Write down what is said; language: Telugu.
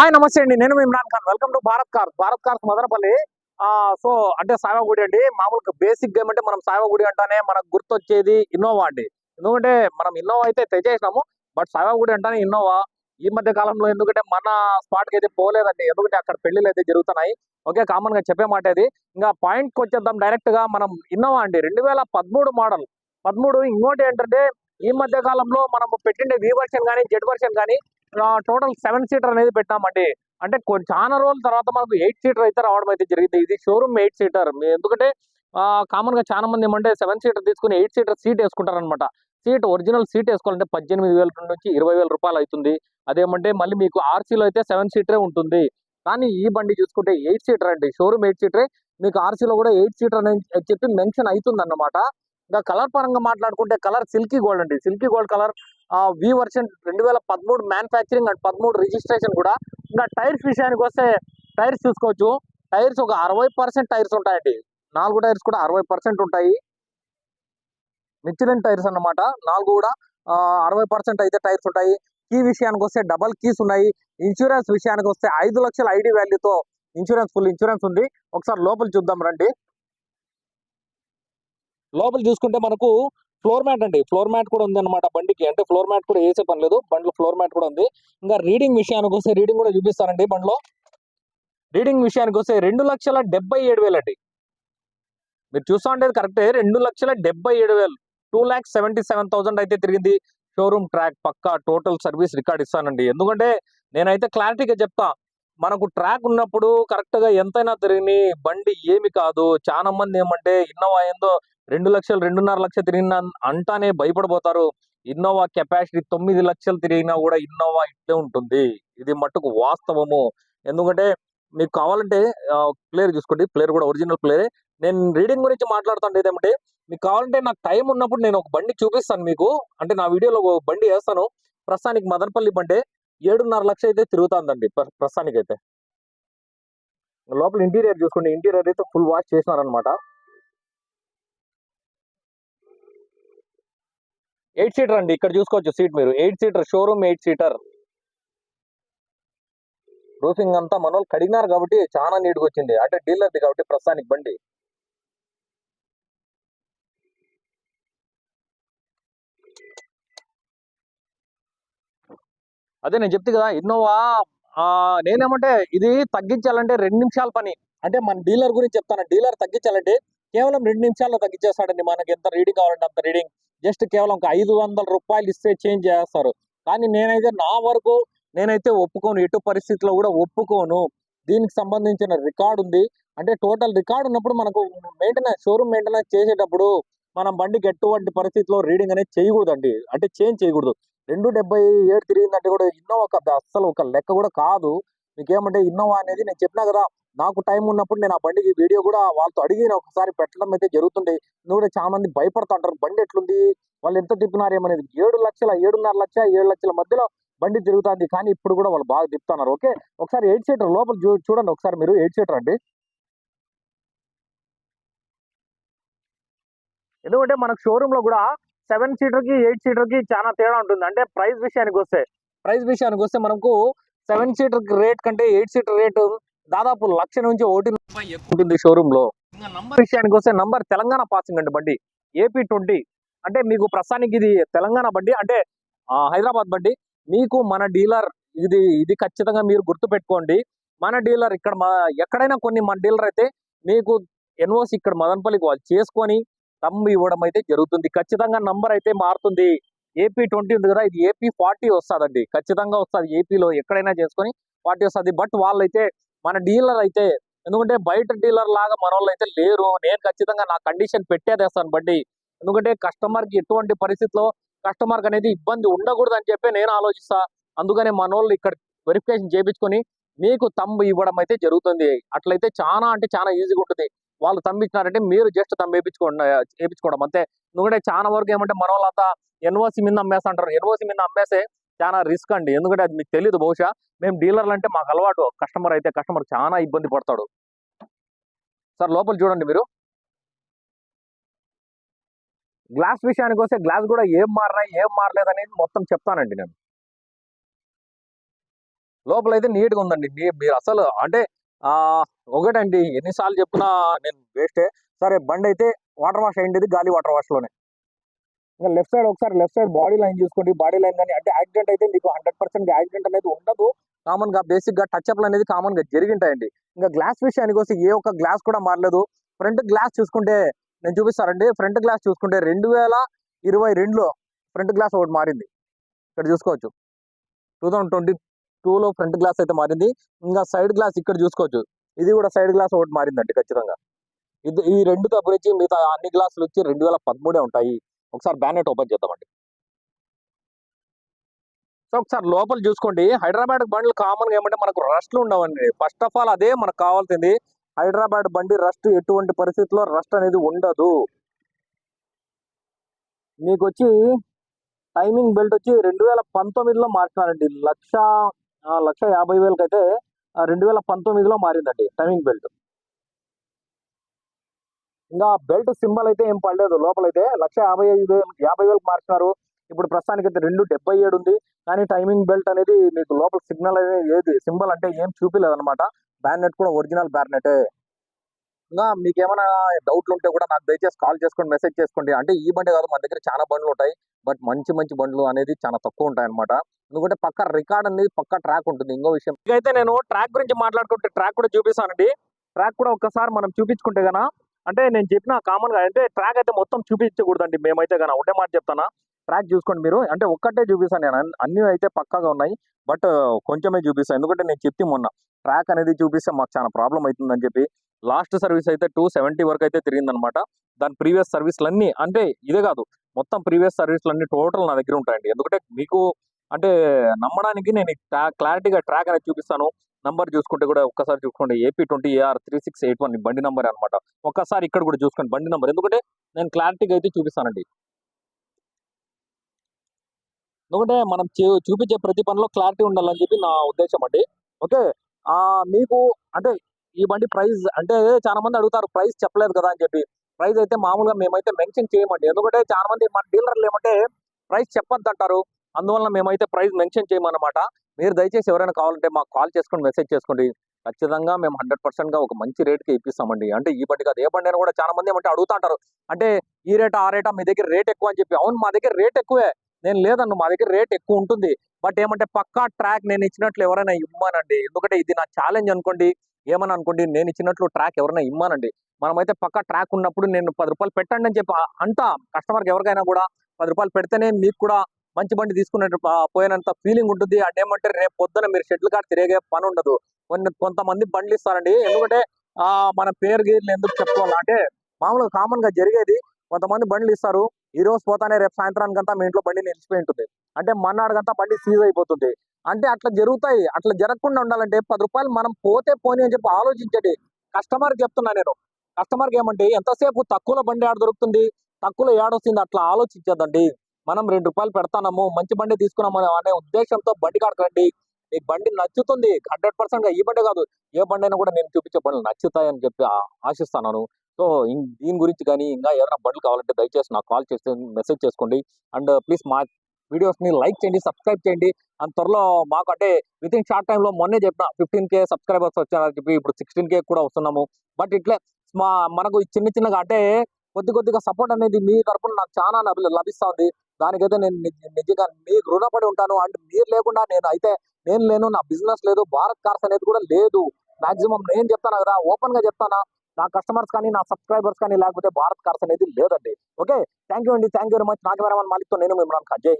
హాయ్ నమస్తే అండి. నేను మీ Imran Khan. Welcome to Bharat car Bharat cars Madanapalle. So అంటే సాయిబాగుడి అండి. మామూలుగా బేసిక్ గేమ్ అంటే మనం సాయిబాగుడి అంటానే మనకు గుర్తొచ్చేది ఇన్నోవా అండి. ఎందుకంటే మనం ఇన్నోవా అయితే తెచ్చేసినాము బట్ సాయిబాగుడి అంటానే ఇన్నోవా. ఈ మధ్య కాలంలో ఎందుకంటే మన స్పాట్కి అయితే పోలేదండి. ఎందుకంటే అక్కడ పెళ్ళిళ్ళు అయితే జరుగుతున్నాయి. ఓకే కామన్గా చెప్పే మాట ఇది. ఇంకా పాయింట్కి వచ్చేద్దాం డైరెక్ట్గా మనం ఇన్నోవా అండి. రెండు వేల పదమూడు మోడల్ పదమూడు ఇంకోటి ఏంటంటే ఈ మధ్య కాలంలో మనం పెట్టిండే వి వర్షన్ కానీ జెడ్ వర్షన్ కానీ టోటల్ సెవెన్ సీటర్ అనేది పెట్టామండి. అంటే కొన్ని చాలా రోజుల తర్వాత మనకు ఎయిట్ సీటర్ అయితే రావడం అయితే జరిగింది. ఇది షోరూమ్ ఎయిట్ సీటర్ ఎందుకంటే కామన్గా చాలా మంది ఏమంటే సెవెన్ సీటర్ తీసుకుని ఎయిట్ సీటర్ సీట్ వేసుకుంటారనమాట సీట్ ఒరిజినల్ సీట్ వేసుకోవాలంటే పద్దెనిమిది వేల నుంచి ఇరవై వేల రూపాయలు అవుతుంది. అదేమంటే మళ్ళీ మీకు ఆర్సీలో అయితే సెవెన్ సీటరే ఉంటుంది. కానీ ఈ బండి చూసుకుంటే ఎయిట్ సీటర్ అండి. షోరూమ్ ఎయిట్ సీటరే మీకు ఆర్సీలో కూడా ఎయిట్ సీటర్ అని చెప్పి మెన్షన్ అవుతుంది అన్నమాట ఇంకా కలర్ పరంగా మాట్లాడుకుంటే కలర్ సిల్కీ గోల్డ్ అండి. Silky gold colour V version రెండు వేల పదమూడు మ్యానుఫ్యాక్చరింగ్ అండ్ పదమూడు రిజిస్ట్రేషన్ కూడా. ఇంకా టైర్స్ విషయానికి వస్తే టైర్స్ చూసుకోవచ్చు. టైర్స్ ఒక అరవై పర్సెంట్ టైర్స్ ఉంటాయండి. నాలుగు టైర్స్ కూడా అరవై పర్సెంట్ ఉంటాయి. మిచ్చిలిన్ టైర్స్ అన్నమాట. నాలుగు కూడా అరవై పర్సెంట్ అయితే టైర్స్ ఉంటాయి. కీ విషయానికి వస్తే డబల్ కీస్ ఉన్నాయి. ఇన్సూరెన్స్ విషయానికి వస్తే ఐదు లక్షల ఐడి వాల్యూతో ఇన్సూరెన్స్ ఫుల్ ఇన్సూరెన్స్ ఉంది. ఒకసారి లోపల చూద్దాం రండి. లోపల చూసుకుంటే మనకు ఫ్లోర్ మ్యాట్ అండి. ఫ్లోర్ మ్యాట్ కూడా ఉంది అనమాట బండికి. అంటే ఫ్లోర్ మ్యాట్ కూడా వేసే పని లేదు. బండ్లో ఫ్లోర్ మ్యాట్ కూడా ఉంది. ఇంకా రీడింగ్ విషయానికి వస్తే రీడింగ్ కూడా చూపిస్తానండి బండ్లో. రీడింగ్ విషయానికి వస్తే రెండు లక్షల డెబ్బై ఏడు వేలు అండి. మీరు చూస్తూ ఉండేది కరెక్టే. రెండు లక్షల డెబ్బై ఏడు వేలు. Two lakhs seventy seven thousand అయితే తిరిగింది. షోరూమ్ ట్రాక్ పక్కా టోటల్ సర్వీస్ రికార్డ్ ఇస్తానండి. ఎందుకంటే నేనైతే క్లారిటీగా చెప్తా. మనకు ట్రాక్ ఉన్నప్పుడు కరెక్ట్గా ఎంతైనా తిరిగి బండి ఏమి కాదు. చాలా మంది ఏమంటే ఇన్నోవా ఏందో రెండు లక్షలు రెండున్నర లక్షలు తిరిగిన అంటానే భయపడిపోతారు ఇన్నోవా కెపాసిటీ తొమ్మిది లక్షలు తిరిగినా కూడా ఇన్నోవా ఇట్లే ఉంటుంది. ఇది మట్టుకు వాస్తవము. ఎందుకంటే మీకు కావాలంటే ప్లేయర్ చూసుకోండి. ప్లేయర్ కూడా ఒరిజినల్ ప్లేయరే. నేను రీడింగ్ గురించి మాట్లాడుతాను ఏదేమంటే మీకు కావాలంటే నాకు టైం ఉన్నప్పుడు నేను ఒక బండి చూపిస్తాను మీకు. అంటే నా వీడియోలో ఒక బండి వేస్తాను. ప్రస్తుతానికి మదనపల్లి బండి ఏడున్నర లక్ష అయితే తిరుగుతుందండి. ప్ర- ప్రస్తుతానికి అయితే లోపల ఇంటీరియర్ చూసుకోండి. ఇంటీరియర్ అయితే ఫుల్ వాష్ చేసినారనమాట ఎయిట్ సీటర్ అండి ఇక్కడ చూసుకోవచ్చు సీట్ మీరు. Eight seater showroom eight seater. Roofing అంతా మన వాళ్ళు కడిగినారు కాబట్టి చాలా నీట్గా వచ్చింది. అంటే డీలర్ది కాబట్టి ప్రస్తుతానికి బండి. అదే నేను చెప్తే కదా ఇన్నోవా నేనేమంటే ఇది తగ్గించాలంటే రెండు నిమిషాల పని. అంటే మన డీలర్ గురించి చెప్తాను. డీలర్ తగ్గించాలంటే కేవలం రెండు నిమిషాల్లో తగ్గించేస్తాడండి మనకి. ఎంత రీడింగ్ కావాలంటే అంత రీడింగ్ జస్ట్ కేవలం ఒక ఐదు వందల రూపాయలు ఇస్తే చేంజ్ చేస్తారు. కానీ నేనైతే నా వరకు నేనైతే ఒప్పుకోను. ఎటు పరిస్థితిలో కూడా ఒప్పుకోను. దీనికి సంబంధించిన రికార్డు ఉంది. అంటే టోటల్ రికార్డు ఉన్నప్పుడు మనకు మెయింటెనెన్స్ షోరూమ్ మెయింటెనెన్స్ చేసేటప్పుడు మనం బండికి ఎటువంటి పరిస్థితిలో రీడింగ్ అనేది చేయకూడదండి. అంటే చేంజ్ చేయకూడదు. రెండు డెబ్బై ఏడు తిరిగిందంటే కూడా ఇన్నోవా అసలు అస్సలు ఒక లెక్క కూడా కాదు. మీకేమంటే ఇన్నోవా అనేది నేను చెప్పినా కదా నాకు టైం ఉన్నప్పుడు నేను ఆ బండికి వీడియో కూడా వాళ్ళతో అడిగిన ఒకసారి పెట్టడం అయితే జరుగుతుంది. నువ్వు కూడా చాలా మంది భయపడుతుంటారు. బండి ఎట్లుంది? వాళ్ళు ఎంత తిప్పినారు ఏమనేది? ఏడు లక్షల ఏడున్నర లక్ష ఏడు లక్షల మధ్యలో బండి తిరుగుతుంది. కానీ ఇప్పుడు కూడా వాళ్ళు బాగా తిప్పుతున్నారు. ఓకే? ఒకసారి ఎయిట్ సీటర్ లోపల చూ చూడండి ఒకసారి మీరు ఎయిట్ సీటర్ అండి. ఎందుకంటే మనకు షోరూమ్లో కూడా సెవెన్ సీటర్కి ఎయిట్ సీటర్కి చాలా తేడా ఉంటుంది. అంటే ప్రైస్ విషయానికి వస్తే. ప్రైస్ విషయానికి వస్తే మనకు సెవెన్ సీటర్ రేట్ కంటే ఎయిట్ సీటర్ రేటు దాదాపు లక్ష నుంచి ఒకటి ఎక్కువ ఉంటుంది షోరూమ్లో ఇంకా నంబర్ విషయానికి వస్తే నంబర్ తెలంగాణ పాసింగ్ అండి బండి. AP twenty. అంటే మీకు ప్రస్తుతానికి ఇది తెలంగాణ బండి. అంటే హైదరాబాద్ బండి. మీకు మన డీలర్ ఇది ఇది ఖచ్చితంగా మీరు గుర్తు పెట్టుకోండి మన డీలర్ ఇక్కడ ఎక్కడైనా కొన్ని మన డీలర్ అయితే మీకు ఎన్ఓసి ఇక్కడ మదనపల్లికి వాళ్ళు చేసుకొని తమ్ము ఇవ్వడం అయితే జరుగుతుంది. ఖచ్చితంగా నంబర్ అయితే మారుతుంది. ఏపీ ట్వంటీ ఉంది కదా ఇది ఏపీ ఫార్టీ వస్తుందండి. ఖచ్చితంగా వస్తుంది. ఏపీలో ఎక్కడైనా చేసుకొని ఫార్టీ వస్తుంది. బట్ వాళ్ళైతే మన డీలర్ అయితే ఎందుకంటే బయట డీలర్ లాగా మన వాళ్ళు అయితే లేరు. నేను ఖచ్చితంగా నా కండిషన్ పెట్టేదేస్తాను బండి. ఎందుకంటే కస్టమర్కి ఎటువంటి పరిస్థితిలో కస్టమర్ అనేది ఇబ్బంది ఉండకూడదు అని చెప్పి నేను ఆలోచిస్తా. అందుకనే మన వాళ్ళు ఇక్కడ వెరిఫికేషన్ చేయించుకొని మీకు తమ్ము ఇవ్వడం అయితే జరుగుతుంది. అట్లయితే చాలా అంటే చాలా ఈజీగా ఉంటుంది. వాళ్ళు తమ్మిచ్చినారంటే మీరు జస్ట్ తమ్ము వేయించుకోండి వేయించుకోవడం అంతే. ఎందుకంటే చాలా వరకు ఏమంటే మన వాళ్ళంతా ఎన్ఓసి మీద అమ్మేస్తుంటారు ఎన్ఓసి మీద అమ్మేస్తే చాలా రిస్క్ అండి. ఎందుకంటే అది మీకు తెలియదు బహుశా. మేము డీలర్లు అంటే మాకు అలవాటు. కస్టమర్ అయితే కస్టమర్ చాలా ఇబ్బంది పడతాడు. సార్ లోపల చూడండి మీరు. గ్లాస్ విషయానికి వస్తే గ్లాస్ కూడా ఏం మారినా ఏం మారలేదు అనేది మొత్తం చెప్తానండి నేను. లోపల అయితే నీట్గా ఉందండి మీరు అసలు అంటే ఒకటండి. ఎన్నిసార్లు చెప్పినా నేను వేస్టే. సరే బండి అయితే వాటర్ వాష్ అయ్యింది గాలి వాటర్ వాష్లోనే ఇంకా లెఫ్ట్ సైడ్ ఒకసారి లెఫ్ట్ సైడ్ బాడీ లైన్ చూసుకోండి. బాడీ లైన్ కానీ అంటే యాక్సిడెంట్ అయితే మీకు హండ్రెడ్ పర్సెంట్ యాక్సిడెంట్ అనేది ఉండదు. కామన్గా బేసిక్గా టచ్ అప్లు అనేది కామన్గా జరిగింటాయండి. ఇంకా గ్లాస్ విషయానికి వస్తే ఏ ఒక్క గ్లాస్ కూడా మారలేదు. ఫ్రంట్ గ్లాస్ చూసుకుంటే నేను చూపిస్తానండి. ఫ్రంట్ గ్లాస్ చూసుకుంటే రెండు వేల ఇరవై రెండులో ఫ్రంట్ గ్లాస్ ఒకటి మారింది. ఇక్కడ చూసుకోవచ్చు. టూ థౌజండ్ ట్వంటీ టూలో ఫ్రంట్ గ్లాస్ అయితే మారింది. ఇంకా సైడ్ గ్లాస్ ఇక్కడ చూసుకోవచ్చు. ఇది కూడా సైడ్ గ్లాస్ ఒకటి మారిందండి ఖచ్చితంగా. ఇది ఈ రెండు తప్పించి మిగతా అన్ని గ్లాసులు వచ్చి రెండు వేల పదమూడే ఉంటాయి. ఒకసారి బ్యానెట్ ఓపెన్ చేద్దామండి. సో ఒకసారి లోపల చూసుకోండి. హైదరాబాద్ బండ్లు కామన్గా ఏమంటే మనకు రస్ట్లు ఉండవండి. ఫస్ట్ ఆఫ్ ఆల్ అదే మనకు కావాల్సింది. హైదరాబాద్ బండి రస్ట్ ఎటువంటి పరిస్థితుల్లో రస్ట్ అనేది ఉండదు. మీకు వచ్చి టైమింగ్ బెల్ట్ వచ్చి రెండు వేల పంతొమ్మిదిలో మార్చినారండి లక్ష లక్ష యాభై వేలకైతే రెండు వేల పంతొమ్మిదిలో మారిందండి టైమింగ్ బెల్ట్. ఇంకా బెల్ట్ సింబల్ అయితే ఏం పడలేదు. లోపలైతే లక్ష యాభై ఐదు యాభై వేలకు మార్చినారు. ఇప్పుడు ప్రస్తుతానికి అయితే రెండు డెబ్బై ఏడు ఉంది. కానీ టైమింగ్ బెల్ట్ అనేది మీకు లోపల సిగ్నల్ అనేది ఏది సింబల్ అంటే ఏం చూపిలేదు అనమాట బ్యానెట్ కూడా ఒరిజినల్ బ్యానెట్ ఇంకా మీకు ఏమైనా డౌట్లు ఉంటే కూడా నాకు దయచేసి కాల్ చేసుకోండి మెసేజ్ చేసుకోండి. అంటే ఈ బండి కాదు మన దగ్గర చాలా బండ్లు ఉంటాయి. బట్ మంచి మంచి బండ్లు అనేది చాలా తక్కువ ఉంటాయి అనమాట ఎందుకంటే పక్క రికార్డ్ అనేది పక్క ట్రాక్ ఉంటుంది. ఇంకో విషయం. ఇకైతే నేను ట్రాక్ గురించి మాట్లాడుకుంటే ట్రాక్ కూడా చూపిస్తానండి. ట్రాక్ కూడా ఒక్కసారి మనం చూపించుకుంటే గనా అంటే నేను చెప్పిన కామన్గా అంటే ట్రాక్ అయితే మొత్తం చూపించకూడదండి. మేమైతే కానీ ఒకటే మాట చెప్తానా? ట్రాక్ చూసుకోండి మీరు. అంటే ఒక్కటే చూపిస్తాను నేను. అన్ని- అయితే పక్కాగా ఉన్నాయి. బట్ కొంచెమే చూపిస్తాను. ఎందుకంటే నేను చెప్తే మొన్న ట్రాక్ అనేది చూపిస్తే మాకు చాలా ప్రాబ్లం అవుతుందని చెప్పి లాస్ట్ సర్వీస్ అయితే టూ సెవెంటీ వరకు అయితే తిరిగిందనమాట. దాని ప్రీవియస్ సర్వీస్లన్నీ అంటే ఇదే కాదు. మొత్తం ప్రీవియస్ సర్వీస్లన్నీ టోటల్ నా దగ్గర ఉంటాయండి. ఎందుకంటే మీకు అంటే నమ్మడానికి నేను క్లారిటీగా ట్రాక్ అనేది చూపిస్తాను. నంబర్ చూసుకుంటే కూడా ఒక్కసారి చూసుకోండి. AP twenty AR three six eight one బండి నంబర్ అనమాట ఒక్కసారి ఇక్కడ కూడా చూసుకోండి బండి నంబర్. ఎందుకంటే నేను క్లారిటీగా అయితే చూపిస్తానండి. ఎందుకంటే మనం చూ- చూపించే ప్రతి పనిలో క్లారిటీ ఉండాలని చెప్పి నా ఉద్దేశం అండి. ఓకే? మీకు అంటే ఈ బండి ప్రైస్ అంటే చాలా మంది అడుగుతారు ప్రైస్ చెప్పలేదు కదా అని చెప్పి. ప్రైస్ అయితే మామూలుగా మేమైతే మెన్షన్ చేయమండి. ఎందుకంటే చాలా మంది మన డీలర్లు ఏమంటే ప్రైస్ చెప్పొద్దంటారు. అందువల్ల మేమైతే ప్రైస్ మెన్షన్ చేయమన్నమాట. మీరు దయచేసి ఎవరైనా కావాలంటే మాకు కాల్ చేసుకొని మెసేజ్ చేసుకోండి. ఖచ్చితంగా మేము హండ్రెడ్ పర్సెంట్గా ఒక మంచి రేట్కి ఇప్పిస్తామండి. అంటే ఈ బండి కాదు ఏ బండి అయినా కూడా చాలా మంది ఏమంటే అడుగుతా అంటారు. అంటే ఈ రేట్ ఆ రేటా మీ దగ్గర రేట్ ఎక్కువ అని చెప్పి. అవును మా దగ్గర రేట్ ఎక్కువే. నేను లేదన్ను మా దగ్గర రేట్ ఎక్కువ ఉంటుంది. బట్ ఏమంటే పక్కా ట్రాక్ నేను ఇచ్చినట్లు ఎవరైనా ఇమ్మానండి. ఎందుకంటే ఇది నా ఛాలెంజ్ అనుకోండి ఏమని అనుకోండి నేను ఇచ్చినట్లు ట్రాక్ ఎవరైనా ఇమ్మానండి. మనమైతే పక్కా ట్రాక్ ఉన్నప్పుడు నేను పది రూపాయలు పెట్టండి అని చెప్పి అంటా. కస్టమర్కి ఎవరికైనా కూడా పది రూపాయలు పెడితేనే మీకు కూడా మంచి బండి తీసుకున్నట్టు పోయినంత ఫీలింగ్ ఉంటుంది అంటే ఏమంటే రేపు పొద్దున మీరు షెడ్లు కాడ తిరిగే పని ఉండదు. కొన్ని కొంతమంది బండ్లు ఇస్తారండి. ఎందుకంటే ఆ మన పేరు గీర్లు ఎందుకు చెప్పుకోవాలంటే మామూలుగా కామన్గా జరిగేది కొంతమంది బండ్లు ఇస్తారు. ఈ రోజు పోతానే రేపు సాయంత్రానికంతా మీ ఇంట్లో బండి నిలిచిపోయి ఉంటుంది. అంటే మన్నాడుకంతా బండి సీజ్ అయిపోతుంది. అంటే అట్లా జరుగుతాయి. అట్లా జరగకుండా ఉండాలంటే పది రూపాయలు మనం పోతే పోనీ అని చెప్పి ఆలోచించండి కస్టమర్ చెప్తున్నా నేను. కస్టమర్కి ఏమంటే ఎంతసేపు తక్కువలో బండి ఆడ దొరుకుతుంది తక్కువలో ఏడొస్తుంది అట్లా ఆలోచించదండి మనం రెండు రూపాయలు పెడతాము మంచి బండి తీసుకున్నాము అనే ఉద్దేశంతో బండి కడకండి మీకు బండి నచ్చుతుంది హండ్రెడ్ పర్సెంట్గా ఈ బండి కాదు. ఏ బండి అయినా కూడా నేను చూపించే బండ్లు నచ్చుతాయని చెప్పి ఆశిస్తాను సో దీని గురించి కానీ ఇంకా ఏదైనా బండ్లు కావాలంటే దయచేసి నాకు కాల్ చేసి మెసేజ్ చేసుకోండి. అండ్ ప్లీజ్ మా వీడియోస్ని లైక్ చేయండి సబ్స్క్రైబ్ చేయండి. అండ్ త్వరలో మాకు అంటే విత్ ఇన్ షార్ట్ టైంలో మొన్నే చెప్పిన ఫిఫ్టీన్ కే సబ్స్క్రైబర్స్ వచ్చారని చెప్పి ఇప్పుడు సిక్స్టీన్ కే కూడా వస్తున్నాము. బట్ ఇట్లే మా మనకు చిన్న చిన్నగా అంటే కొద్ది కొద్దిగా సపోర్ట్ అనేది మీ తరపున నాకు చాలా లభి- లభిస్తుంది. దానికైతే నేను నిజంగా మీకు రుణపడి ఉంటాను. అండ్ మీరు లేకుండా నేను అయితే నేను లేను నా బిజినెస్ లేదు భారత్ కార్స్ అనేది కూడా లేదు. మాక్సిమం నేను చెప్తాను కదా ఓపెన్గా చెప్తానా? నా కస్టమర్స్ కానీ నా సబ్స్క్రైబర్స్ కానీ లేకపోతే భారత్ కార్స్ అనేది లేదండి. ఓకే? థ్యాంక్ యూ అండి. Thank you very much. నాకు వేరే మాలిక్తో నేను మిమ్మల్ని అజయ్